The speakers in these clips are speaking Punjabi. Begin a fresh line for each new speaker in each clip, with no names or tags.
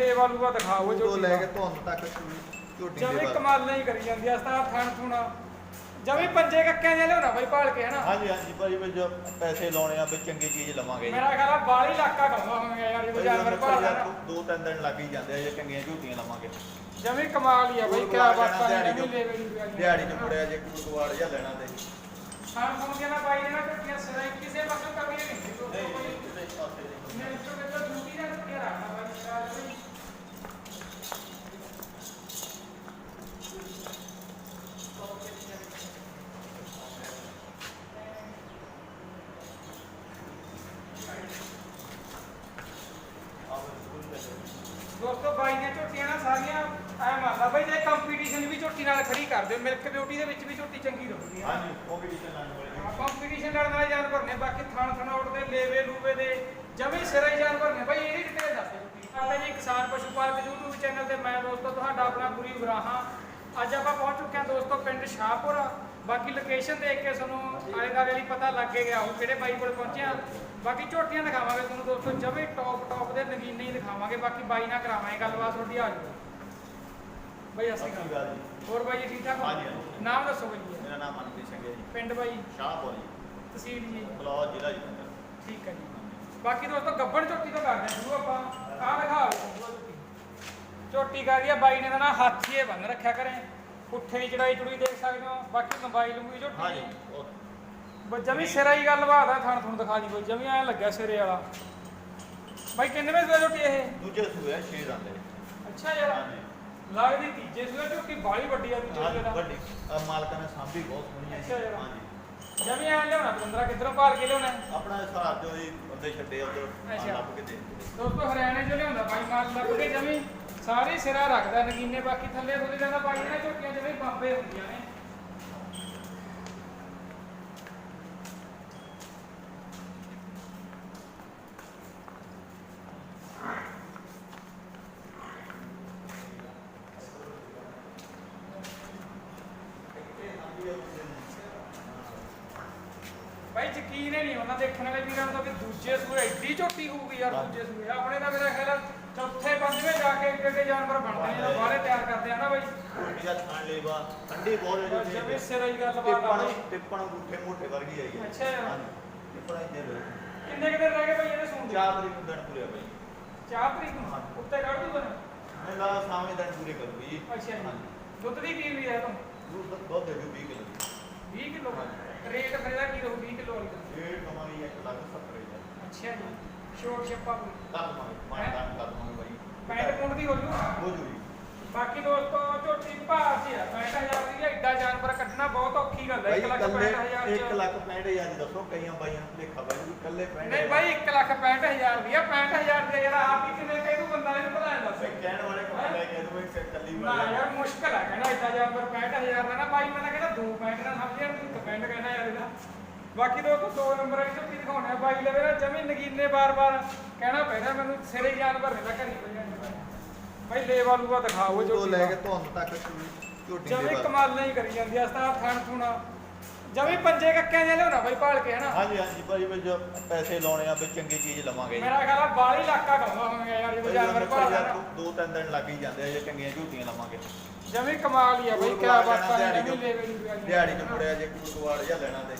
ਲੇਵਾ ਲੂਆ ਦਿਖਾਓ
ਤੋਂ
ਝੋਟੀ
ਲੈ
ਦਾ।
ਕੇ ਤੁਹਾਨੂੰ ਤੱਕ ਝੋਟੀ ਦੇ ਬਾਰੇ
ਕਮਾਲਾਂ ਹੀ ਕਰੀ ਜਾਂਦੀ ਆ ਸਤਾ ਥਣ ਥੁਣਾ। ਜਮੀ ਪੰਜੇ ਕੱਕਿਆਂ ਦੇ ਲਿਆਉਣਾ ਬਾਈ ਭਾਲ ਕੇ ਹਨਾ?
ਹਾਂਜੀ ਹਾਂਜੀ ਭਾਈ ਵੀ ਜੋ ਪੈਸੇ ਲਾਉਣੇ ਆ ਵੀ ਚੰਗੀ ਚੀਜ਼ ਲਵਾਂਗੇ ਜੀ।
ਮੇਰਾ ਖਿਆਲ ਆ ਬਾਲੀ ਇਲਾਕਾ ਕਹੂੰਗਾ ਹੁਣ ਯਾਰ ਜਦੋਂ ਜਾਨਵਰ ਭਾਲਦਾ ਨਾ
ਦੋ ਤਿੰਨ ਦਿਨ ਲੱਗ ਹੀ ਜਾਂਦੇ ਆ ਜੇ ਚੰਗੀਆਂ ਝੋਟੀਆਂ ਲਵਾਂਗੇ।
ਜਮੀ ਕਮਾਲ ਹੀ ਆ ਬਾਈ ਕਿਆ ਬਾਤਾਂ ਨੇ
ਚ
ਲੈਵੇ
ਦਿਹਾੜੀ ਚ ਮੁੜਿਆ ਜੇ ਕੁੜਕਵਾੜ ਜਾਂ ਲੈਣਾ ਤੇ।
ਖਾਣ ਖਾਣ ਕੇ ਨਾ ਬਾਈ ਨੇ ਨਾ ਟੱਕੀਆਂ ਸਿਰਾਂ ਕਿਸੇ ਪਾਸੋਂ ਕਮੀ ਨਹੀਂ ਹੁੰਦੀ
ਨਹੀਂ
ਕੋਈ
ਕਿਸੇ ਪਾਸੇ ਨਹੀਂ
ਮੈਂ ਇਸ ਤੋਂ ਪਹਿਲਾਂ ਡਿਊਟੀ ਦਾ ਟੱਕੀਆਂ ਰੱਖਣਾ ਬਾਈ ਸ਼ਾਇਦ ਬਈ ਦੋਸਤੋ ਬਾਈ ਦੀਆਂ ਝੋਟੀਆਂ ਨਾ ਸਾਰੀਆਂ ਐ ਮੰਨਦਾ ਬਾਈ ਜੇ ਕੰਪੀਟੀਸ਼ਨ ਵੀ ਝੋਟੀ ਨਾਲ ਖੜੀ ਕਰ ਦਿਓ ਮਿਲਕ ਬਿਊਟੀ ਦੇ ਵਿੱਚ ਵੀ ਝੋਟੀ ਚੰਗੀ ਰਹੂਗੀ
ਹਾਂਜੀ ਕੰਪੀਟੀਸ਼ਨ ਵਾਲੇ
ਕੰਪੀਟੀਸ਼ਨ ਲੜਨ ਵਾਲੇ ਜਾਨਵਰ ਨੇ ਬਾਕੀ ਥਣ ਥਣਾਉਟ ਦੇ ਲੇਵੇ ਲੂਵੇ ਦੇ ਜਮੀ ਸਿਰੇ ਜਾਨਵਰ ਨੇ। ਬਾਈ ਇਹਦੀ ਡਿਟੇਲ ਦੱਸ ਦਿਓ ਜੀ ਆਪਾਂ ਜੀ ਕਿਸਾਨ ਪਸ਼ੂ ਪਾਲਕ YouTube ਚੈਨਲ ਤੇ ਮੈਂ ਦੋਸਤੋ ਤੁਹਾਡਾ ਆਪਣਾ ਗੁਰੀ ਉਗਰਾਹਾਂ। ਅੱਜ ਆਪਾਂ ਪਹੁੰਚ ਚੁੱਕੇ ਹਾਂ ਦੋਸਤੋ ਪਿੰਡ ਸ਼ਾਹਪੁਰ। ਬਾਕੀ ਲੋਕੇਸ਼ਨ ਦੇਖ ਕੇ ਤੁਹਾਨੂੰ ਆਲੇ ਦੁਆਲੇ ਲਈ ਪਤਾ ਲੱਗ ਗਿਆ ਉਹ ਕਿਹੜੇ ਬਾਈ ਕੋਲ ਪਹੁੰਚੇ ਆ। ਬਾਕੀ ਝੋਟੀਆਂ ਦਿਖਾਵਾਂਗੇ ਤੁਹਾਨੂੰ ਦੋਸਤੋ ਜਮੀ ਟੌਪ ਟੌਪ ਦੇ ਨਗੀਨੇ ਹੀ ਦਿਖਾਵਾਂਗੇ। ਬਾਕੀ ਬਾਈ ਨਾਲ ਕਰਾਵਾਂਗੇ ਗੱਲਬਾਤ ਤੁਹਾਡੀ ਆ ਜਾਊ ਬਾਈ ਅਸੀਂ
ਅਕਾਲ ਜੀ।
ਹੋਰ ਬਾਈ ਜੀ ਠੀਕ ਠਾਕ ਹੋ?
ਹਾਂਜੀ, ਹਾਂਜੀ।
ਨਾਮ ਦੱਸੋ ਬਾਈ ਜੀ।
ਮੇਰਾ ਨਾਮ ਮਨਪ੍ਰੀਤ ਸਿੰਘ ਹੈ ਜੀ।
ਪਿੰਡ ਬਾਈ?
ਸ਼ਾਹਪੁਰ ਜੀ।
ਤਹਿਸੀਲ ਜੀ।
ਬਲੌਜ ਜ਼ਿਲ੍ਹਾ ਜਲੰਧਰ
ਠੀਕ ਹੈ ਜੀ। ਬਾਕੀ ਦੋਸਤੋ ਗੱਬਣ ਝੋਟੀ ਤੋਂ ਕਰਦੇ ਹਾਂ ਸ਼ੁਰੂ ਆਪਾਂ। ਆਹ ਦਿਖਾ ਲਓ ਝੋਟੀ ਝੋਟੀ ਕਾ ਆ ਬਾਈ ਨੇ ਤਾਂ ਨਾ ਹੱਥ ਹੀ ਇਹ ਬੰਨ ਰੱਖਿਆ ਕਰੇ। ਪੁੱਠੇ ਦੀ ਚੜਾਈ ਚੜੂਈ ਦੇਖ ਸਕਦੇ ਹੋ। ਬਾਕੀ ਮੋਬਾਈਲ ਨੂੰ ਵੀ ਝੋਟੀ
ਹਾਂਜੀ ਉਹ
ਜਮੀ ਸਿਰਾ ਹੀ ਗੱਲਬਾਤ ਆ ਥਣ ਥਣ ਦਿਖਾ ਦੀ ਕੋਈ ਜਮੀ ਐ ਲੱਗਿਆ ਸਿਰੇ ਵਾਲਾ। ਬਾਈ ਕਿੰਨੇ ਵਜੇ ਝੋਟੀ ਇਹ?
ਦੂਜੇ ਸੂਏ ਛੇ ਦੰਦੇ
ਅੱਛਾ ਯਾਰ।
ਹਾਂਜੀ।
ਲੱਗਦੀ ਤੀਜੇ ਸੂਆ ਝੋਟੀ ਬਾਲੀ ਵੱਡੀ ਆ ਦੂਜੇ ਸੂਏ ਦਾ
ਵੱਡੀ ਆਹ ਮਾਲਕਾਂ ਨੇ ਸਾਂਭੀ ਬਹੁਤ ਸੋਹਣੀ ਹੈ
ਅੱਛਾ।
ਹਾਂਜੀ
ਜਮੀ ਐ ਲਿਆਉਣਾ ਬੰਦਰਾ ਕਿੱਧਰੋਂ ਭਾਲ ਕੇ ਲਿਆਉਣਾ
ਆਪਣਾ ਹਿਸਾਬ ਜੋ ਜੀ ਬੰਦੇ ਛੱਡੇ ਉਧਰ
ਅੱਛਾ।
ਲੱਭ ਕੇ ਦੇ।
ਦੋਸਤੋ ਹਰਿਆਣੇ ਚੋਂ ਲਿਆਉਂਦਾ ਬਾਈ ਮਾਲ ਲੱਗ ਕੇ ਜਮੀ ਸਾਰੀ ਸਿਰਾ ਰੱਖਦਾ ਨਗੀਨੇ ਬਾਕੀ ਥੱਲੇ ਥੋੜੀ ਜਾਂਦਾ ਬਾਈ ਨੇ ਝੋਟੀਆਂ ਜਿਵੇਂ ਬਾਂਬੇ ਹੁੰਦੀਆਂ ਨੇ ਬਾਈ ਯਕੀਨ ਹੀ ਨਹੀਂ ਉਹਨਾਂ ਦੇਖਣ ਵਾਲੇ ਵੀਰਾਂ ਦਾ ਵੀ ਦੂਜੇ ਸੂਏ ਐਡੀ ਝੋਟੀ ਹੋਊਗੀ ਯਾਰ ਦੂਜੇ ਸੂਏ। ਆਪਣੇ ਦਾ ਮੇਰਾ ਖਿਆਲ ਆ ਚੌਥੇ ਪੰਜਵੇਂ ਜਾ ਕੇ ਏਡੇ ਏਡੇ ਜਾਨਵਰ ਬਣਦੇ ਨੇ ਜਦੋਂ ਬਾਹਲੇ ਤਿਆਰ ਕਰਦੇ ਆ ਨਾ ਬਾਈ।
ਰੋਟੀ ਦਾ ਖਾਣ ਲਈ ਬਾ ਠੰਡੀ ਬਹੁਤ ਹੈ
ਜਮੀ
ਜੀ
ਸਿਰਾ ਹੀ ਗੱਲ ਬਾਤ ਆ। ਬਾਈ
ਟਿੱਪਣ ਗੁੱਠੇ ਮੋਟੇ ਵਰਗੀ ਆਈ ਹੈ।
ਅੱਛਾ। ਯਾਰ।
ਹਾਂਜੀ। ਟਿੱਪਣ ਇੰਨੇ ਰਹੇ
ਕਿੰਨੇ ਕਿਤੇ ਰਹਿ ਗਏ ਬਾਈ ਇਹਦੇ ਸੂਣ ਦੇ?
ਚਾਰ ਤਰੀਕ ਨੂੰ ਦਿਨ ਪੂਰੇ ਬਈ।
ਚਾਰ ਤਰੀਕ ਨੂੰ। ਉੱਤੇ ਕੱਢ ਦੂਗਾ ਨਾ
ਮੈਂ ਲਾ ਸਾਵੇਂ ਦਿਨ ਪੂਰੇ ਕਰੂਗੀ। ਜੀ
ਅੱਛਾ ਜੀ।
ਹਾਂਜੀ।
ਦੁੱਧ ਦੀ ਕੀ ਵੀ ਹੈ ਤੁਹਾਨੂੰ
ਦੁੱਧ ਦੁੱਧ ਦੇ ਦਿਓ 20 ਕਿਲੋ।
20 ਕਿਲੋ ਰੇਟ ਫਿਰ ਇਹਦਾ ਕੀ ਰਹੂ 20 ਕਿਲੋ ਵਾਲੀ ਦਾ?
ਇਹ ਕਮਾਈ 1 ਲੱਖ 70 ਹਜ਼ਾਰ।
ਅੱਛਾ ਜੀ। ਸ਼ੋਰ ਛੱਪਾ ਕੋਈ?
ਕਰ ਦਵਾਂਗੇ ਮੈਂ ਦਾਨ ਕਰ ਦਵਾਂਗੇ ਬਾਈ।
ਪੈਂਟ ਪੁੰਡ ਦੀ ਹੋ ਜੂ?
ਹੋ ਜੂਗੀ
ਬਾਕੀ ਦੋਸਤੋ ਝੋਟੀ ਭਾਰ ਚ ਆ 65000 ਦੀ ਐਡਾ ਜਾਨਵਰ ਕੱਢਣਾ ਬਹੁਤ ਔਖੀ ਗੱਲ ਹੈ 1 ਲੱਖ 65000
1
ਚ।
ਲੱਖ 65 ਹਜ਼ਾਰ ਦੀ ਦੱਸੋ ਕਈਆਂ ਬਾਈਆਂ ਨੂੰ ਦੇਖਾ ਬਾਈ ਵੀ ਇਕੱਲੇ 65
ਨਹੀਂ ਬਾਈ 1 ਲੱਖ 65000 ਦੀ ਆ 65000 ਦੀ ਯਾਰ ਆਪ ਹੀ ਕਿਵੇਂ ਕਹਿ ਦੂ ਬੰਦਾ ਇਹਨੂੰ ਨਹੀਂ ਦੱਸ।
ਕਹਿਣ ਵਾਲੇ ਕੰਮ ਲੈ ਕੇ ਦੂਏ ਕਿ ਕੱਲੀ
ਨਾ ਯਾਰ ਮੁਸ਼ਕਲ ਹੈ ਕਹਿੰਦਾ ਐਡਾ ਜਾਨਵਰ 65000 ਦਾ ਨਾ ਬਾਈ ਮੈਂ ਤਾਂ ਕਹਿੰਦਾ ਦੋ ਨਾ ਤੂੰ ਯਾਰ ਇਹਦਾ। ਬਾਕੀ ਨੰਬਰ ਵਾਲੀ ਝੋਟੀ ਦਿਖਾਉਣਾ ਬਾਈ ਲਵੇ ਨਾ ਜਮੀ ਨਗੀਨੇ ਬਾਰ-ਬਾਰ। ਕਹਿਣਾ ਪੈਣਾ ਮੈਨੂੰ ਸਿਰੇ ਜਾਨਵਰ ਨਹੀਂ ਤਾਂ ਘਰੀ ਪਈ ਜਾਂਦੇ ਬਾਈ। ਲੇਵਾ ਲੂਆ ਦਿਖਾਓ
ਉਹ ਤੋਂ
ਝੋਟੀ
ਲੈ
ਦਾ।
ਕੇ ਤੁਹਾਨੂੰ ਤੱਕ ਝੋਟੀ
ਜਮੀ ਕਮਾਲਾਂ ਹੀ ਕਰੀ ਜਾਂਦੀ ਆ ਸਤਾ ਥਣ ਥੁਣਾ ਜਮੀ ਪੰਜੇ ਕੱਕਿਆਂ ਦੇ ਲਿਆਉਣਾ ਬਾਈ ਭਾਲ ਕੇ ਹਨਾ?
ਹਾਂਜੀ ਹਾਂਜੀ ਭਾਈ ਵੀ ਜੋ ਪੈਸੇ ਲਾਉਣੇ ਆ ਵੀ ਚੰਗੀ ਚੀਜ਼ ਲਵਾਂਗੇ
ਮੇਰਾ ਖਿਆਲ ਆ ਬਾਲੀ ਇਲਾਕਾ ਕਹੂੰਗਾ ਹੁਣ ਯਾਰ ਜਦੋਂ ਜਾਨਵਰ ਭਾਲਦਾ ਨਾ
ਦੋ ਤਿੰਨ ਦਿਨ ਲੱਗ ਹੀ ਜਾਂਦੇ ਆ ਜੇ ਚੰਗੀਆਂ ਝੋਟੀਆਂ ਲਵਾਂਗੇ।
ਜਮੀ ਕਮਾਲ ਹੀ ਆ ਬਾਈ ਕਿਆ ਬਾਤਾਂ ਨੇ
ਦਿਹਾੜੀ
ਜਮੀ
ਚ-
ਲੈਵੇ ਨਹੀਂ
ਦਿਹਾੜੀ ਚ ਮੁੜਿਆ ਜੇ ਕੁੜਕਵਾੜ ਜਾਂ ਲੈਣਾ ਤੇ।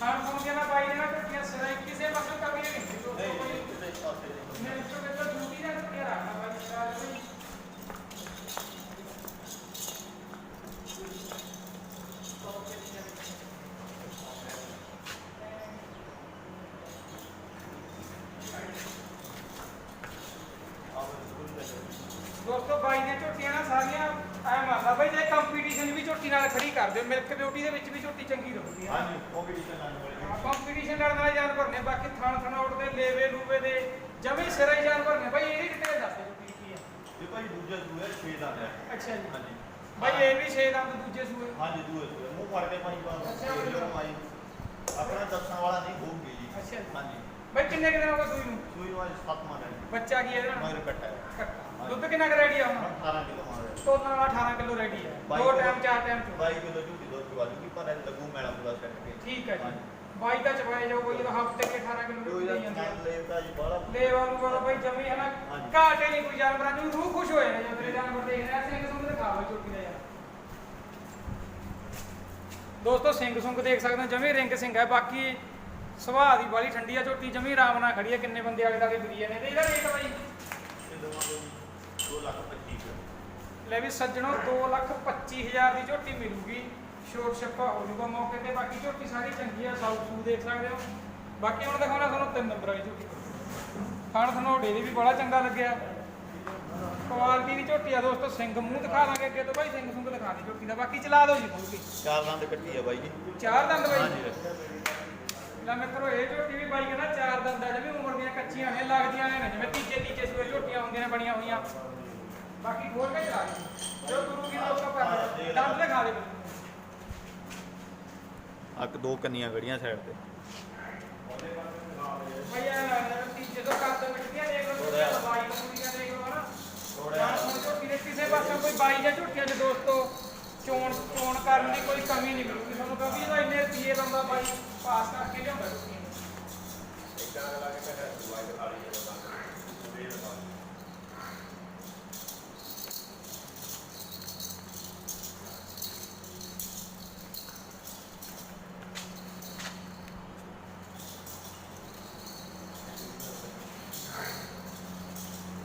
ਖਾਣ ਖਾਣ ਕੇ ਨਾ ਬਾਈ ਨੇ ਨਾ ਟੱਕੀਆਂ ਸਿਰਾਂ ਕਿਸੇ ਪਾਸੋਂ ਕਮੀ ਨਹੀਂ।
ਨਹੀਂ
ਕੋਈ
ਕਿਸੇ ਪਾਸੇ ਨਹੀਂ
ਮੈਂ ਇਸ ਤੋਂ ਪਹਿਲਾਂ ਡਿਊਟੀ ਦਾ ਟੱਕੀਆਂ ਰੱਖਣਾ ਬਾਈ ਸ਼ਾਇਦ ਬਈ ਦੋਸਤੋ ਬਾਈ ਦੀਆਂ ਝੋਟੀਆਂ ਨਾ ਸਾਰੀਆਂ ਐ ਮੰਨਦਾ ਬਾਈ ਜੇ ਕੰਪੀਟੀਸ਼ਨ ਵੀ ਝੋਟੀ ਨਾਲ ਖੜੀ ਕਰ ਦਿਓ ਮਿਲਕ ਬਿਊਟੀ ਦੇ ਵਿੱਚ ਵੀ ਝੋਟੀ ਚੰਗੀ ਰਹੂਗੀ
ਹਾਂਜੀ ਕੰਪੀਟੀਸ਼ਨ ਲਾਣ ਵਾਲੇ
ਕੰਪੀਟੀਸ਼ਨ ਲੜਨ ਵਾਲੇ ਜਾਨਵਰ ਨੇ ਬਾਕੀ ਥਣ ਥਣਾਉਟ ਦੇ ਲੇਵੇ ਲੂਵੇ ਦੇ ਜਮੀ ਸਿਰਾ ਹੀ ਜਾਨਵਰ ਨੇ। ਬਾਈ ਇਹਦੀ ਡਿਟੇਲ ਦੱਸ ਦਿਓ ਝੋਟੀ ਕੀ ਹੈ
ਇਹ ਭਾਈ ਦੂਜਾ ਸੂਆ 6 ਦਾ ਹੈ।
ਅੱਛਾ ਜੀ।
ਹਾਂਜੀ।
ਬਾਈ ਇਹ ਵੀ 6 ਦੰਦ ਦੂਜੇ ਸੂਏ।
ਹਾਂਜੀ ਦੂਏ ਸੂਏ। ਮੂੰਹ ਫੜ ਕੇ ਪਾਣੀ ਪਾ
ਅੱਛਾ,
ਮਾਈ ਆਪਣਾ ਦੱਸਣ ਵਾਲਾ ਨਹੀਂ ਹੋਊਗੀ ਜੀ।
ਅੱਛਾ ਜੀ।
ਹਾਂਜੀ।
ਬਾਈ ਕਿੰਨੇ ਕਿੰਨੇ ਹੋਗਾ ਸੂਈ ਨੂੰ?
ਸੂਈ ਨੂੰ ਅੱਜ 7 ਮਾਰ ਹੈ
ਬੱਚਾ ਕੀ ਹੈ ਇਹਦਾ?
ਮਗਰ ਕੱਟਾ ਹੈ।
ਕੱਟਾ। ਦੁੱਧ ਕਿੰਨਾ ਕੁ ਰੈਡੀ ਆ ਹੁਣ?
18 ਕਿਲੋ ਮਾਰ ਹੈ
ਤੋਲਣ ਵਾਲਾ 18 ਕਿਲੋ ਰੈਡੀ ਹੈ
ਬਾਈ
ਦੋ
ਕਿਲੋ।
ਟਾਈਮ ਚਾਰ ਟਾਈਮ ਚ।
22 ਕਿਲੋ ਝੂਟੀ ਦੁੱਧ ਚਵਾ ਦੂਗੀ ਪਰ ਇਹ ਲੱਗੂ ਮੈਲਾ ਪੂਰਾ ਕੇ।
ਠੀਕ ਹੈ ਜੀ।
ਹਾਂਜੀ।
ਬਾਈ ਦਾ ਜਾਓ ਕੋਈ ਜਦੋਂ ਹਫ਼ਤੇ ਕੇ 18 ਕਿਲੋ ਦੀ ਜਾਂਦੀ ਆ।
ਲੇਵਦਾ ਜੀ ਬਾਹਲਾ
ਲੇਵਾ ਨੂੰ ਬੋਲੋ ਬਾਈ ਜਮੀ ਹੈ ਨਾ। ਘਾਟੇ ਨਹੀਂ ਕੋਈ ਜਾਨਵਰਾਂ ਨੂੰ ਰੂਹ ਖੁਸ਼ ਹੋਏ ਨੇ ਜਦੋਂ ਮੇਰੇ ਜਾਨਵਰ ਦੇਖ ਰਿਹਾ ਸਿੰਘ ਸੁੰਗ ਦਿਖਾ ਲਓ ਝੋਟੀ ਦਾ ਯਾਰ ਦੋਸਤੋ ਸਿੰਘ ਸੁੰਗ ਦੇਖ ਸਕਦੇ ਹੋ ਜਮੀ ਰਿੰਗ ਸਿੰਘ ਹੈ ਬਾਕੀ ਸੁਭਾਅ ਦੀ ਬਾਲੀ ਠੰਡੀ ਆ ਝੋਟੀ ਜਮੀ ਆਰਾਮ ਨਾਲ ਖੜੀ ਆ। ਕਿੰਨੇ ਬੰਦੇ ਆਲੇ ਦਾਲੇ ਫਿਰੀ ਨੇ ਤੇ ਇਹਦਾ ਰੇਟ ਬਾਈ।
ਇਹ ਦਵਾਂਗੇ ਜੀ 2 ਲੱਖ 25 ਹਜ਼ਾਰ।
ਲੈ ਵੀ ਸੱਜਣੋ 2 ਲੱਖ 25 ਹਜ਼ਾਰ ਦੀ ਝੋਟੀ ਮਿਲੂਗੀ। ਸ਼ੋਰ ਛੱਪਾ ਹੋ ਜੂਗਾ ਮੌਕੇ ਤੇ। ਬਾਕੀ ਝੋਟੀ ਸਾਰੀ ਚੰਗੀ ਆ ਸਾਊ ਸੂ ਦੇਖ ਸਕਦੇ ਹੋ। ਬਾਕੀ ਹੁਣ ਦਿਖਾਉਣਾ ਤੁਹਾਨੂੰ ਤਿੰਨ ਨੰਬਰ ਵਾਲੀ ਝੋਟੀ। ਖਾਣ ਥਨੋੜੇ ਦੀ ਵੀ ਬੜਾ ਚੰਗਾ ਲੱਗਿਆ। ਕੁਆਲਿਟੀ ਦੀ ਝੋਟੀ ਆ ਦੋਸਤੋ ਸਿੰਘ ਮੂੰਹ ਦਿਖਾ ਦਾਂਗੇ ਅੱਗੇ ਤੋਂ। ਬਾਈ ਸਿੰਘ ਸੁੰਗ ਦਿਖਾ ਦੇ ਝੋਟੀ ਦਾ। ਬਾਕੀ ਚਲਾ ਦਿਓ ਜੀ ਕੇ
ਚਾਰ ਦੰਦ ਕੱਟੀ ਆ ਬਾਈ ਜੀ।
ਚਾਰ ਦੰਦ ਬਾਈ।
ਹਾਂਜੀ
ਲੈ ਮਿੱਤਰੋ ਇਹ ਝੋਟੀ ਵੀ ਬਾਈ ਕਹਿੰਦਾ ਚਾਰ ਦੰਦਾਂ ਜਿਵੇਂ ਉਮਰ ਦੀਆਂ ਕੱਚੀਆਂ ਨੇ ਲੱਗਦੀਆਂ ਨੇ ਜਿਵੇਂ ਤੀਜੇ ਤੀਜੇ ਸੂਏ ਝੋਟੀਆਂ ਹੁੰਦੀਆਂ ਨੇ ਬਣੀਆਂ ਹੋਈਆਂ। ਬਾਕੀ ਖੋਲ ਕੇ ਚਲਾ ਦੇ ਜੋ ਗੁਰੂ ਕੀ ਦੋਸਤੋ ਕਰ ਦੰਦ ਦਿਖਾ ਦੇ।
ਅੱਕ ਦੋ ਕੰਨੀਆਂ ਗੜੀਆਂ ਸਾਈਡ ਤੇ
ਭਾਈ ਇਹ ਤੀਜੇ ਤੋਂ ਕੱਦ ਮਿੱਟੀਆਂ ਦੇਖ ਲਓ
ਥੋੜ੍ਹਾ।
ਬਾਈ ਕਮੂਰੀਆਂ ਦੇਖ ਲਓ ਹਨਾ
ਥੋੜ੍ਹਾ।
ਜਾਂ ਹੁਣ ਝੋਟੀ ਦੇ ਕਿਸੇ ਪਾਸੇ ਕੋਈ ਬਾਈ ਜਾਂ ਝੋਟੀਆਂ 'ਚ ਦੋਸਤੋ ਚੋਣ ਚੋਣ ਕਰਨ ਦੀ ਕੋਈ ਕਮੀ ਨਹੀਂ ਮਿਲੂਗੀ ਤੁਹਾਨੂੰ ਕਿਉਂਕਿ ਇਹਦਾ ਇੰਨੇ ਰੁਪਏ ਬੰਦਾ ਬਾਈ ਪਾਸ ਕਰਕੇ ਲਿਆਉਂਦਾ ਝੋਟੀਆਂ ਨੂੰ।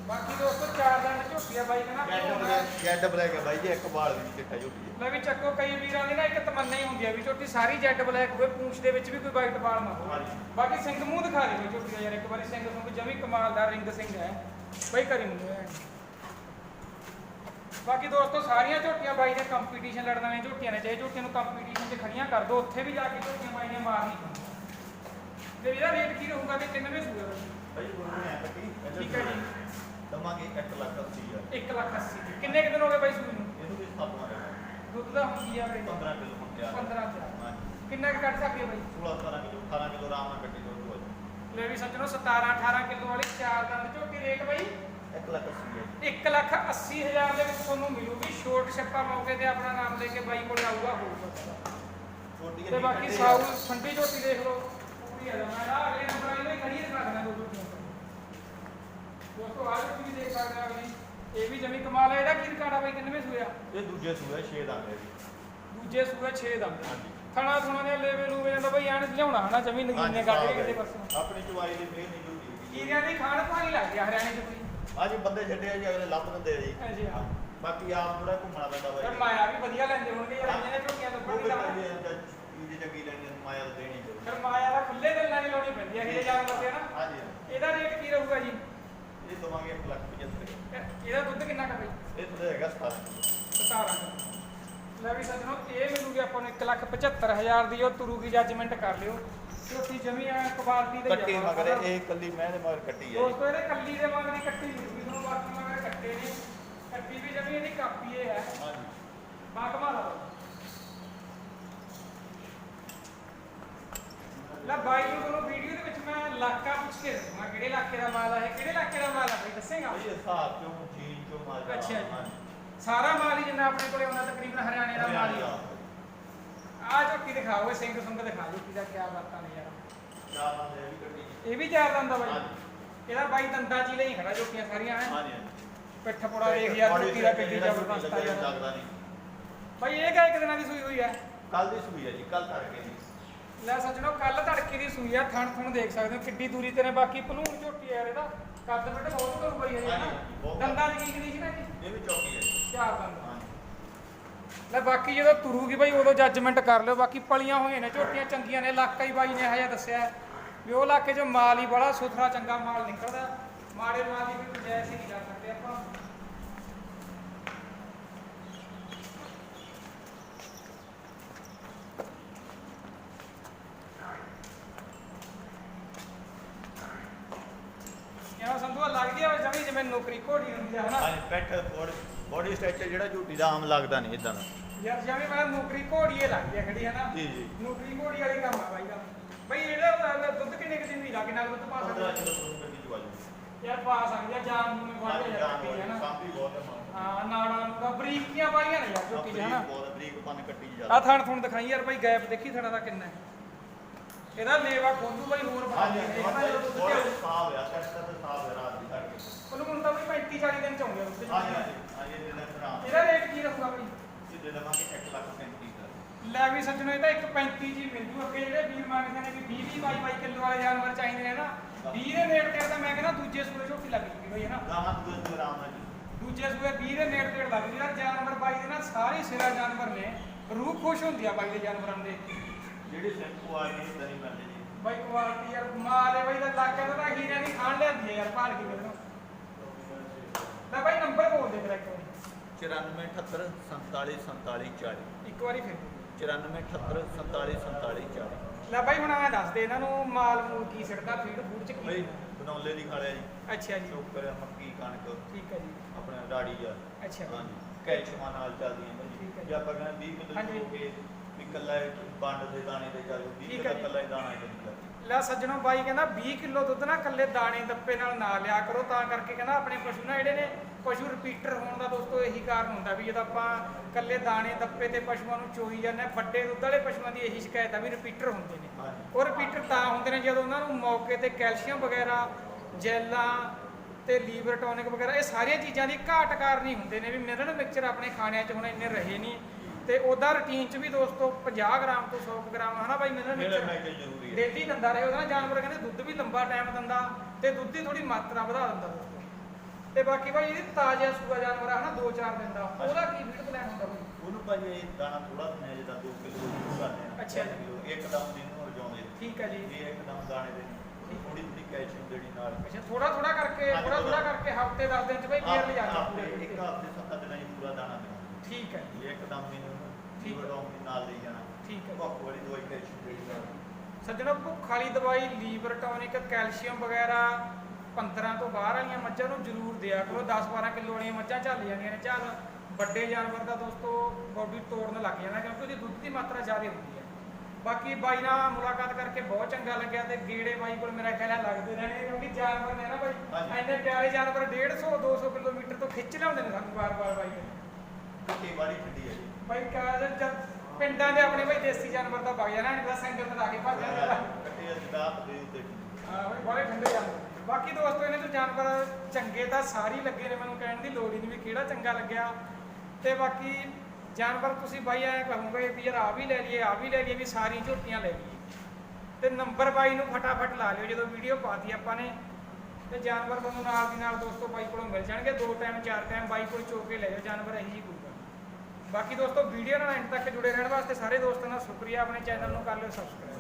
ਬਾਕੀ ਦੋਸਤੋ ਚਾਰ ਬਾਈ ਕਹਿੰਦਾ
ਜੈਡ। ਬਲੈਕ ਜੈਡ ਬਲੈਕ ਹੈ ਬਾਈ ਜੀ ਇੱਕ ਬਾਲ ਵੀ ਚਿੱਟਾ ਝੋਟੀ ਹੈ
ਲੈ ਵੀ ਚੱਕੋ ਕਈ ਵੀਰਾਂ ਦੀ ਨਾ ਇੱਕ ਤਮੰਨਾ ਹੀ ਹੁੰਦੀ ਆ ਵੀ ਝੋਟੀ ਸਾਰੀ ਜੈਡ ਬਲੈਕ ਹੋਵੇ ਪੂੰਛ ਦੇ ਵਿੱਚ ਵੀ ਕੋਈ ਵਾਈਟ ਬਾਲ ਨਾ ਹੋਵੇ। ਬਾਕੀ ਸਿੰਘ ਮੂੰਹ ਦਿਖਾ ਦੇ ਬਈ ਝੋਟੀ ਦਾ ਯਾਰ ਇੱਕ ਵਾਰੀ ਸਿੰਘ ਨੂੰ ਜਮੀ ਕਮਾਲ ਦਾ ਰਿੰਗ ਸਿੰਘ ਹੈ। ਬਈ ਕਰੀ ਮੂੰਹ ਐ। ਬਾਕੀ ਦੋਸਤੋ ਸਾਰੀਆਂ ਝੋਟੀਆਂ ਬਾਈ ਨੇ ਕੰਪੀਟੀਸ਼ਨ ਲੜਨ ਵਾਲੀਆਂ ਝੋਟੀਆਂ ਨੇ ਚਾਹੇ ਝੋਟੀਆਂ ਨੂੰ ਕੰਪੀਟੀਸ਼ਨ 'ਚ ਖੜੀਆਂ ਕਰ ਦੋ ਉੱਥੇ ਵੀ ਜਾ ਕੇ ਝੋਟੀਆਂ ਬਾਈ ਨੇ ਮਾਰਨੀ ਤੇ ਇਹਦਾ ਰੇਟ ਕੀ ਰਹੂਗਾ ਤੇ ਕਿੰਨੇ ਸੂਏ ਦਾ
ਬਾਈ ਕੱਟੀ
ਠੀਕ ਹੈ ਜੀ।
ਦਵਾਂਗੇ 1 ਲੱਖ 80 ਹਜ਼ਾਰ।
1 ਲੱਖ 80 ਦੀ। ਕਿੰਨੇ ਕੁ ਦਿਨ ਹੋ ਗਏ ਬਾਈ ਸੂਏ ਨੂੰ?
ਇਹਨੂੰ ਵੀ ਸਤਾਪਾ ਹੈ
ਦੁੱਧ ਦਾ ਹੁੰਦੀ ਆ ਰੇਟ
15 ਕਿਲੋ ਹੁਣ ਤਿਆਰ
15 ਹਜ਼ਾਰ।
ਹਾਂਜੀ।
ਕਿੰਨਾ ਕੁ ਕੱਢ ਸਕਦੇ ਬਾਈ?
16 17 ਕਿਲੋ 18 ਕਿਲੋ ਆਰਾਮ ਨਾਲ ਕੱਟੀ ਦੋ ਦੋ
ਲੈ ਵੀ ਸੱਜਣੋ 17 18 ਕਿਲੋ ਵਾਲੀ ਚਾਰ ਦੰਦ ਝੋਟੀ ਰੇਟ ਬਾਈ?
1 ਲੱਖ 80 ਹਜ਼ਾਰ।
1 ਲੱਖ 80 ਹਜ਼ਾਰ ਦੇ ਵਿੱਚ ਤੁਹਾਨੂੰ ਮਿਲੂਗੀ। ਛੋਟ ਛੱਪਾ ਮੌਕੇ ਤੇ ਆਪਣਾ ਨਾਮ ਲੈ ਕੇ ਬਾਈ ਕੋਲ ਆਊਗਾ ਹੋਊਗਾ
ਛੋਟੀ
ਤੇ ਬਾਕੀ ਸਾਊ ਠੰਡੀ ਝੋਟੀ ਦੇਖ ਲਓ। ਪੂਰੀ ਆ ਜਾਣਾ। ਆ ਅਗਲੇ ਨੰਬਰ ਵਾਲੀ ਨੂੰ ਹੀ ਖੜੀ ਦਿਖਾ ਦੇਣਾ ਦੋ ਝੋਟੀਆਂ ਦੋਸਤੋ ਆ ਝੋਟੀ ਵੀ ਦੇਖ ਸਕਦੇ ਆ ਅਗਲੀ ਇਹ ਵੀ ਜਮੀ ਕਮਾਲ ਹੈ। ਇਹਦਾ ਕੀ ਰਿਕਾਰਡ ਆ ਬਾਈ? ਕਿੰਨਵੇਂ ਸੂਆ
ਇਹ ਦੂਜੇ ਸੂਏ 6 ਦੰਦ ਹੈ ਜੀ।
ਦੂਜੇ ਸੂਏ 6 ਦੰਦ।
ਹਾਂਜੀ।
ਥਣਾ ਥਣਾ ਦੇ ਲੇਵੇ ਲੂਵੇ ਜਾਂਦਾ ਬਾਈ ਐਨ ਲਿਆਉਣਾ ਹਨਾ ਜਮੀ ਨਗੀਨੇ ਕੱਢ ਕੇ ਕਿਸੇ ਪਾਸੋਂ
ਆਪਣੀ ਚਵਾਈ ਦੀ ਫੇਰ ਨਹੀਂ ਜੁੜੀ
ਕੀਰਿਆਂ ਦੀ ਖਾਣ ਭਾਲੀ ਲੱਗਦੀ ਆ ਹਰਿਆਣੇ ਚ ਕੋਈ।
ਹਾਂਜੀ ਬੰਦੇ ਛੱਡੇ ਆ ਜੀ ਅਗਲੇ ਲੱਭ ਦਿੰਦੇ ਆ ਜੀ।
ਹਾਂਜੀ ਹਾਂ।
ਬਾਕੀ ਆਪ ਥੋੜਾ ਘੁੰਮਣਾ ਪੈਂਦਾ
ਪਰ
ਬਾਈ
ਮਾਇਆ ਵੀ ਵਧੀਆ ਲੈਂਦੇ ਹੋਣਗੇ ਯਾਰ ਇਹਨਾਂ ਨੇ
ਉਹ
ਲੱਭਣ
ਵੀ
ਦੀ ਤਾਂ
ਆ ਜੀ ਚੰਗੀ ਲੈਣੀ ਆ, ਮਾਇਆ ਤਾਂ ਦੇਣੀ
ਫਿਰ ਮਾਇਆ ਦਾ ਖੁੱਲੇ ਦਿਲ ਨਾਲ ਲਾਉਣੀ ਪੈਂਦੀ ਹੈ ਇਹ ਜਾਨਵਰ ਤੇ ਨਾ
ਹਾਂਜੀ।
ਇਹਦਾ ਰੇਟ ਕੀ ਰਹੂਗਾ ਜੀ?
ਇਹ ਦਵਾਂਗੇ 1 ਲੱਖ 75
ਇਹ- ਇਹਦਾ ਦੁੱਧ ਕਿੰਨਾ ਕੁ ਬਈ?
ਇਹ ਤਾਂ ਹੈਗਾ 17 ਕਿਲੋ
17 ਲੈ ਵੀ ਸੱਜਣੋ ਇਹ ਮਿਲੂਗੀ ਆਪਾਂ ਨੂੰ 1 ਲੱਖ 75 ਹਜ਼ਾਰ ਦੀ ਉਹ ਤੁਰੂਗੀ ਜੱਜਮੈਂਟ ਕਰ ਲਿਓ। ਝੋਟੀ ਜਮੀ ਆ ਕੁਆਲਿਟੀ ਦੇ
ਕੱਟੀ ਮਗਰ ਇਹ ਕੱਲੀ ਮੈਂ ਦੇ ਮਗਰ ਕੱਟੀ ਹੈ
ਦੋਸਤੋ ਇਹਦੇ ਕੱਲੀ ਦੇ ਮਗਰ ਦੀ ਕੱਟੀ ਮਿਲੂਗੀ ਤੁਹਾਨੂੰ ਬਾਕੀ ਮਗਰ ਕੱਟੇ ਨੇ। ਕੱਟੀ ਵੀ ਜਮੀ ਇਹਦੀ ਕਾਪੀ ਇਹ ਹੈ।
ਹਾਂਜੀ।
ਬਾਗਮਾ ਲਾ ਲੈ ਬਾਈ ਨੂੰ ਤੁਹਾਨੂੰ ਵੀਡੀਓ ਦੇ ਵਿੱਚ ਮੈਂ ਇਲਾਕਾ ਪੁੱਛ ਕੇ ਦੱਸੂਗਾ ਕਿਹੜੇ ਇਲਾਕੇ ਦਾ ਮਾਲ ਹੈ ਕਿਹੜੇ ਇਲਾਕੇ ਦਾ ਹੈ ਦੱਸੇਗਾ
ਇਹ ਹਿਸਾਬ ਚੋਂ ਚੀਨ ਚੋਂ ਮਾਲ
ਅੱਛਾ ਜੀ। ਸਾਰਾ ਮਾਲ ਹੀ ਜਿੰਨਾ ਆਪਣੇ ਕੋਲੇ ਆਉਂਦਾ ਤਕਰੀਬਨ ਹਰਿਆਣੇ ਦਾ ਮਾਲ ਹੀ। ਆ ਆਹ ਝੋਟੀ ਦਿਖਾਓ ਇਹ ਸਿੰਘ ਸੁੰਗ ਦਿਖਾ ਝੋਟੀ ਦਾ ਕੀ ਬਾਤਾਂ ਨੇ ਯਾਰ।
ਚਾਰ ਬੰਦੇ ਵੀ ਜੀ।
ਇਹ ਵੀ ਚਾਰ ਦੰਦ ਆ ਬਾਈ। ਇਹਦਾ ਬਾਈ ਦੰਦਾਂ ਚ ਹੀ ਲਈ ਖੜਾ ਝੋਟੀਆਂ ਸਾਰੀਆਂ ਹੈ।
ਹਾਂਜੀ ਹਾਂਜੀ।
ਪਿੱਠ ਪੋੜਾ ਦੇਖ ਯਾਰ ਝੋਟੀ ਦਾ
ਜਿਹੜਾ
ਜ਼ਬਰਦਸਤ ਆ ਯਾਰ
ਲੱਗਦਾ ਨਹੀਂ।
ਬਾਈ ਇਹ ਕਿਹ ਇੱਕ ਦਿਨਾਂ ਦੀ ਸੂਈ ਹੋਈ ਹੈ
ਕੱਲ ਦੀ ਸੂਈ ਹੈ ਜੀ ਕੱਲ ਤੜਕੇ ਦੀ।
ਲੈ ਸੱਜਣੋ ਕੱਲ ਤੜਕੇ ਦੀ ਸੂਈ ਆ ਥਣ ਥਣ ਦੇਖ ਸਕਦੇ ਹੋ ਕਿੱਡੀ ਦੂਰੀ ਤੇ ਨੇ ਬਾਕੀ ਭਲੂਣ ਝੋਟੀ ਆ ਇਹਦਾ। ਕੱਦ ਮਿੰਟ ਬਹੁਤ ਕਰੂ ਬਈ ਹੈ
ਹਾਂਜੀ,
ਨਾ। ਦੰਦਾਂ ਦੀ ਕੀ ਕੰਡੀਸ਼ਨ ਹੈ ਜੀ
ਇਹ ਵੀ ਚੌਕੀ ਹੈ।
ਚਾਰ ਦੰਦ।
ਹਾਂਜੀ।
ਲੈ ਬਾਕੀ ਜਦੋਂ ਤੁਰੂਗੀ ਬਾਈ ਉਦੋਂ ਜੱਜਮੈਂਟ ਕਰ ਲਿਓ। ਬਾਕੀ ਪਲੀਆਂ ਹੋਈਆਂ ਨੇ ਝੋਟੀਆਂ ਚੰਗੀਆਂ ਨੇ ਇਲਾਕਾ ਹੀ ਬਾਈ ਨੇ ਇਹੋ ਜਿਹਾ ਦੱਸਿਆ। ਹੈ ਵੀ ਉਹ ਇਲਾਕੇ 'ਚ ਮਾਲ ਹੀ ਬੜਾ ਸੁਥਰਾ ਚੰਗਾ ਮਾਲ ਨਿਕਲਦਾ। ਮਾੜੇ ਮਾਲ ਦੀ ਕੋਈ ਗੁੰਜਾਇਸ਼ ਹੀ ਨਹੀਂ ਕਰ ਸਕਦੇ ਆਪਾਂ ਕਿਆ ਸੰਧੂਆ ਲੱਗਦੀ ਆ ਜਮੀ ਜਿਵੇਂ ਨੌਕਰੀ ਘੋੜੀ ਹੁੰਦੀ ਆ ਹਨਾ?
ਹਾਂਜੀ ਪੈਠ ਬੋਡੀ ਸਟ੍ਰਕਚਰ ਜਿਹੜਾ ਝੂਟੀ ਦਾ ਆਮ ਲੱਗਦਾ ਨਹੀਂ ਇਦਾਂ ਦਾ।
ਯਾਰ ਜਿਵੇਂ ਮੈਂ ਨੌਕਰੀ ਘੋੜੀਏ ਲੱਗਦੀ ਆ ਖੜੀ ਹੈ ਨਾ
ਜੀ ਜੀ।
ਨੌਕਰੀ ਘੋੜੀ ਵਾਲੀ ਕੰਮ ਆ ਬਾਈ ਦਾ। ਬਈ ਇਹਦਾ ਦੁੱਧ ਕਿੰਨੇ ਕਿ ਦਿਨ ਦੀ ਲੱਗ ਨਾਲ ਦੁੱਧ ਪਾ
15
ਸਕਦੇ? ਯਾਰ ਪਾ ਸਕਦੇ ਆ ਜਾਨ ਨੂੰ ਮੈਂ
ਹਾਂਜੀ
ਵਾਢੇ
ਜਾਨ
ਜਾਂਦੀ ਹੈ ਨਾ
ਸਾਂਭੀ ਬਹੁਤ ਹੈ
ਨਾੜਾਂ ਨੂੰ ਤਾਂ ਬਰੀਕੀਆਂ ਵਾਲੀਆਂ ਨੇ ਯਾਰ ਝੋਟੀ ਹਨਾ?
ਬਹੁਤ ਬਰੀਕ ਪੰਨ ਕੱਟੀ
ਆ
ਜਾਂਦਾ
ਥਣ ਥਣ ਦਿਖਾਈ ਯਾਰ ਬਾਈ ਗੈਪ ਦੇਖੀ ਥਣਾ ਦਾ ਕਿੰਨਾ ਹੈ। ਇਹਦਾ ਲੇਵਾ ਖੋਲੂ ਬਾਈ ਹੋਰ ਬਣਾ ਹਾਂ ਜਦੋਂ ਦੁੱਧ ਤੇ
ਸਾਫ਼ ਆ ਸੈਟ ਤੇ ਸਾਫ਼ ਹੈ ਰਾਤ ਦੀ
ਉਹਨੂੰ ਹੁਣ ਤਾਂ ਬਈ 35 40 ਦਿਨ ਚ ਆਉਂਗੇ ਚ।
ਹਾਂਜੀ ਹਾਂਜੀ ਹਾਂਜੀ ਇਹਦੇ ਨਾਲ ਖਰਾਬ
ਇਹਦਾ ਰੇਟ ਕੀ ਰਹੂਗਾ ਬਈ?
ਇਹ ਦੇ ਦੇਵਾਂਗੇ 1 ਲੱਖ 35 ਦਾ
ਲੈ ਵੀ ਸੱਜਣੋ ਇਹ ਤਾਂ 1.35 ਜੀ ਮਿਲ ਜੂ। ਅੱਗੇ ਜਿਹੜੇ ਵੀਰ ਮੰਗਦੇ ਨੇ ਵੀ 20 20 22 ਕਿਲੋ ਵਾਲੇ ਜਾਨਵਰ ਚਾਹੀਦੇ ਨੇ ਨਾ 20 ਦੇ ਨੇੜੇ ਤੇ ਤਾਂ ਮੈਂ ਕਹਿੰਦਾ ਦੂਜੇ ਸੂਏ ਝੋਟੀ ਲੱਗ ਜੂਗੀ ਬਈ ਹੈ ਨਾ
ਗਾਹਾਂ ਦੂਜੇ ਤੋਂ ਆਰਾਮ ਨਾਲ ਜੀ।
ਦੂਜੇ ਸੂਏ 20 ਦੇ ਨੇੜੇ ਤੇੜ ਲੱਗ ਜੂਗਾ ਜਾਨਵਰ ਬਾਈ ਦੇ ਨਾ ਸਾਰੇ ਸਿਰਾ ਜਾਨਵਰ ਨੇ। ਰੂਹ ਖੁਸ਼ ਹੁੰਦੀ ਆ ਬਾਈ ਦੇ ਜਾਨਵਰਾਂ ਦੇ
ਜਿਹੜੀ ਸਿੰਪੂ ਆ ਗਈ ਇਦਾਂ ਨਹੀਂ ਮਿਲਦੀ ਜੀ।
ਬਾਈ ਕੁਆਲਿਟੀ ਯਾਰ ਮਾਲ ਹੈ ਬਾਈ ਦਾ ਲੱਕ ਦਾ ਤਾਂ ਹੀਰੇ ਦੀ ਖਾਣ ਲਿਆਂਦੀ ਹੈ ਯਾਰ ਭਾਲ ਕੇ ਮੈਨੂੰ ਲੈ ਬਾਈ ਨੰਬਰ ਬੋਲ ਦੇ ਮੇਰਾ ਇੱਕ ਵਾਰੀ।
94 78 47 47 40
ਇੱਕ ਵਾਰੀ ਫਿਰ।
94 78 47 47 40
ਲੈ ਬਾਈ ਹੁਣ ਐਂ ਦੱਸ ਦੇ ਇਹਨਾਂ ਨੂੰ ਮਾਲ ਮੂਲ ਕੀ ਸਿੱਟਦਾ ਫੀਡ ਫੂਡ ਚ
ਬਈ
ਕੀ
ਬਨੌਲੇ ਦੀ ਖਾਲਿਆ ਜੀ।
ਅੱਛਾ ਜੀ।
ਸ਼ੋਕਰ ਆ, ਮੱਕੀ ਕਣਕ।
ਠੀਕ ਹੈ ਜੀ।
ਆਪਣਾ ਰਾੜੀ ਆ।
ਅੱਛਾ। ਬਾਈ।
ਹਾਂਜੀ। ਕੈਲਸ਼ੀਅਮਾਂ ਨਾਲ ਚੱਲਦੀਆਂ
ਠੀਕ ਹੈ
ਭਾਜੀ
ਜੀ।
ਜੇ ਆਪਾਂ ਕਹਿੰਦੇ 20 ਕਿਲੋ
ਹਾਂਜੀ।
ਹੋ ਗਏ ਕੱਲਾ ਬੰਡ ਦੇ ਦਾਣੇ ਤੇ ਚੱਲ 20
ਠੀਕ
ਕਿਲੋ
ਹੈ ਜੀ।
ਕੱਲਾ ਹੀ ਦਾਣਾ ਹੀ ਚੱਲਦਾ
ਲੈ ਸੱਜਣੋ ਬਾਈ ਕਹਿੰਦਾ 20 ਕਿਲੋ ਦੁੱਧ ਨਾ ਕੱਲੇ ਦਾਣੇ ਦੱਪੇ ਨਾਲ ਨਾ ਲਿਆ ਕਰੋ ਤਾਂ ਕਰਕੇ ਕਹਿੰਦਾ ਆਪਣੇ ਪਸ਼ੂ ਨਾ ਜਿਹੜੇ ਨੇ ਪਸ਼ੂ ਰਿਪੀਟਰ ਹੋਣ ਦਾ ਦੋਸਤੋ ਇਹੀ ਕਾਰਨ ਹੁੰਦਾ ਵੀ ਜਦੋਂ ਆਪਾਂ ਕੱਲੇ ਦਾਣੇ ਦੱਪੇ ਤੇ ਪਸ਼ੂਆਂ ਨੂੰ ਚੋਈ ਜਾਂਦੇ ਹਾਂ, ਵੱਡੇ ਦੁੱਧ ਵਾਲੇ ਪਸ਼ੂਆਂ ਦੀ ਇਹੀ ਸ਼ਿਕਾਇਤ ਆ ਵੀ ਰਿਪੀਟਰ ਹੁੰਦੇ ਨੇ।
ਹਾਂਜੀ।
ਉਹ ਰਿਪੀਟਰ ਤਾਂ ਹੁੰਦੇ ਨੇ ਜਦੋਂ ਉਹਨਾਂ ਨੂੰ ਮੌਕੇ ਤੇ ਕੈਲਸ਼ੀਅਮ ਵਗੈਰਾ ਜੈਲਾਂ ਤੇ ਲੀਵਰ ਟੌਨਿਕ ਵਗੈਰਾ ਇਹ ਸਾਰੀਆਂ ਚੀਜ਼ਾਂ ਦੀ ਘਾਟ ਕਾਰਨ ਹੀ ਹੁੰਦੇ ਨੇ ਵੀ ਮਿਨਰਲ ਮਿਕਸਚਰ ਆਪਣੇ ਖਾਣਿਆਂ 'ਚ ਹੁਣ ਇੰਨੇ ਰਹੇ ਨਹੀਂ। ਤੇ ਉਹਦਾ ਰੁਟੀਨ 'ਚ ਵੀ ਦੋਸਤੋ 50 ਗ੍ਰਾਮ ਤੋਂ 100 ਗ੍ਰਾਮ ਹਨਾ ਬਾਈ ਮਿਨਰਲ ਮਿਕਸਚਰ
ਜ਼ਰੂਰੀ ਹੈ।
ਡੇਲੀ ਦਿੰਦਾ ਰਹੇ ਉਹਦਾ ਨਾ ਜਾਨਵਰ ਕਹਿੰਦੇ ਦੁੱਧ ਵੀ ਲੰਬਾ ਟਾਈਮ ਦਿੰਦਾ ਤੇ ਦੁੱਧ ਦੀ ਥੋੜੀ ਮਾਤਰਾ ਵਧਾ ਦਿੰਦਾ ਦੋਸਤੋ। ਤੇ ਬਾਕੀ ਭਾਈ ਇਹਦੀ ਤਾਜ਼ਾ ਸੂਆ ਜਾਨਵਰ ਆ ਹਨਾ 2-4 ਦਿਨ ਦਾ। ਉਹਦਾ ਕੀ ਫੀਡ ਪਲਾਨ ਹੁੰਦਾ ਬਾਈ?
ਉਹਨੂੰ ਇਹ ਦਾਣਾ ਥੋੜਾ ਦਿੰਦੇ ਜਿੱਦਾਂ 2 ਕਿਲੋ ਸ਼ੁਰੂ ਕਰਦੇ ਆ
ਅੱਛਾ। ਜੀ।
ਇੱਕਦਮ ਦਿਨ ਨੂੰ ਰਜਾਉਂਦੇ।
ਠੀਕ ਹੈ ਜੀ।
ਇਹ ਇੱਕਦਮ ਦਾਣੇ ਦੇ ਥੋੜੀ ਥੋੜੀ ਕੈਲਸ਼ੀਅਮ ਦੇਣੀ ਨਾਲ।
ਅੱਛਾ ਥੋੜਾ ਥੋੜਾ ਕਰਕੇ ਥੋੜਾ ਥੋੜਾ। ਕਰਕੇ ਹਫ਼ਤੇ 10 ਦਿਨ ਚ ਭਾਈ ਕੇਅਰ ਲੈ ਜਾਂਦਾ ਪੂਰੇ
ਇੱਕ ਹਫ਼ਤੇ ਸੱਤ ਦਿਨਾਂ ਹੀ ਪੂਰਾ ਦਾਣਾ ਦੇਣਾ।
ਠੀਕ ਹੈ।
ਇਹ ਇੱਕਦਮ ਮੈਨੂੰ
ਠੀਕ ਹੈ।
ਠੀਕ ਹੈ ਨਾਲ ਲਈ ਜਾਣਾ।
ਠੀਕ ਹੈ।
ਭੁੱਖ ਵਾਲੀ ਦਵਾਈ ਕੈਲਸ਼ੀਅਮ ਦੇਣੀ ਨਾਲ।
ਸੱਜਣੋ ਭੁੱਖ ਵਾਲੀ ਦਵਾਈ ਲੀਵਰ ਟੌਨਿਕ ਕੈਲਸ਼ੀਅਮ ਵਗੈਰਾ 15 ਤੋਂ ਬਾਹਰ ਵਾਲੀਆਂ ਮੱਝਾਂ ਨੂੰ ਜ਼ਰੂਰ ਦਿਆ ਕਰੋ। 10-12 ਕਿਲੋ ਵਾਲੀਆਂ ਮੱਝਾਂ ਚੱਲ ਜਾਂਦੀਆਂ ਨੇ। ਚੱਲ ਵੱਡੇ ਜਾਨਵਰ ਦਾ ਦੋਸਤੋ ਬੋਡੀ ਤੋੜਨ ਲੱਗ ਜਾਂਦਾ ਕਿਉਂਕਿ ਉਹਦੀ ਦੁੱਧ ਦੀ ਮਾਤਰਾ ਜ਼ਿਆਦਾ ਹੁੰਦੀ ਹੈ। ਬਾਕੀ ਬਾਈ ਨਾਲ ਮੁਲਾਕਾਤ ਕਰਕੇ ਬਹੁਤ ਚੰਗਾ ਲੱਗਿਆ ਤੇ ਗੇੜੇ ਬਾਈ ਕੋਲ ਮੇਰਾ ਖਿਆਲ ਹੈ ਲੱਗਦੇ ਰਹਿਣੇ ਕਿਉਂਕਿ ਜਾਨਵਰ ਨੇ ਨਾ ਬਾਈ
ਹਾਂਜੀ।
ਇੰਨੇ ਪਿਆਰੇ ਜਾਨਵਰ 150 200 ਕਿਲੋਮੀਟਰ ਤੋਂ ਖਿੱਚ ਲਿਆਉਂਦੇ ਨੇ ਸਾਨੂੰ ਵਾਰ-ਵਾਰ ਬਾਈ
ਵਾਰੀ ਠੰਡੀ ਹੈ ਜੀ।
ਬਾਈ ਕਾ ਜਦ ਪਿੰਡਾਂ ਦੇ ਆਪਣੇ ਬਾਈ ਦੇਸੀ ਜਾਨਵਰ ਦਾ ਵਗ ਜਾਣਾ ਨਹੀਂ ਤਾਂ ਸੰਗਲ ਤੇ ਲਾ ਕੇ ਭੱਜ ਜਾਣਾ
ਕੱਟੇ ਜਦਾਬ ਦੇ ਉੱਤੇ।
ਹਾਂ ਬਈ ਬੜੇ ਠੰਡੇ ਜਾਨਵਰ ਬਾਕੀ ਦੋਸਤੋ ਇਹਨਾਂ ਤੋਂ ਜਾਨਵਰ ਚੰਗੇ ਤਾਂ ਸਾਰੇ ਲੱਗੇ ਨੇ ਮੈਨੂੰ ਕਹਿਣ ਦੀ ਲੋੜ ਹੀ ਨਹੀਂ ਵੀ ਕਿਹੜਾ ਚੰਗਾ ਲੱਗਿਆ। ਤੇ ਬਾਕੀ ਜਾਨਵਰ ਤੁਸੀਂ ਬਾਈ ਐਂ ਕਹੋਗੇ ਵੀ ਯਾਰ ਆ ਵੀ ਲੈ ਲਈਏ ਆ ਵੀ ਲੈ ਲਈਏ ਵੀ ਸਾਰੀਆਂ ਝੋਟੀਆਂ ਲੈ ਲਈਏ। ਤੇ ਨੰਬਰ ਬਾਈ ਨੂੰ ਫਟਾਫਟ ਲਾ ਲਿਓ ਜਦੋਂ ਵੀਡੀਓ ਪਾਤੀ ਆਪਾਂ ਨੇ। ਤੇ ਜਾਨਵਰ ਤੁਹਾਨੂੰ ਨਾਲ ਦੀ ਨਾਲ ਦੋਸਤੋ ਬਾਈ ਕੋਲੋਂ ਮਿਲ ਜਾਣਗੇ। ਦੋ ਟਾਈਮ ਚਾਰ ਟਾਈਮ ਬਾਈ ਕੋਲ ਚੋ ਕੇ ਲੈ ਜਾਓ ਜਾਨਵਰ ਇਹੀ ਜੀ। ਬਾਕੀ ਦੋਸਤੋ ਵੀਡੀਓ ਨਾਲ ਐਂਡ ਤੱਕ ਜੁੜੇ ਰਹਿਣ ਵਾਸਤੇ ਸਾਰੇ ਦੋਸਤਾਂ ਦਾ ਸ਼ੁਕਰੀਆ। ਆਪਣੇ ਚੈਨਲ ਨੂੰ ਕਰ ਲਿਓ ਸਬਸਕ੍ਰਾਈਬ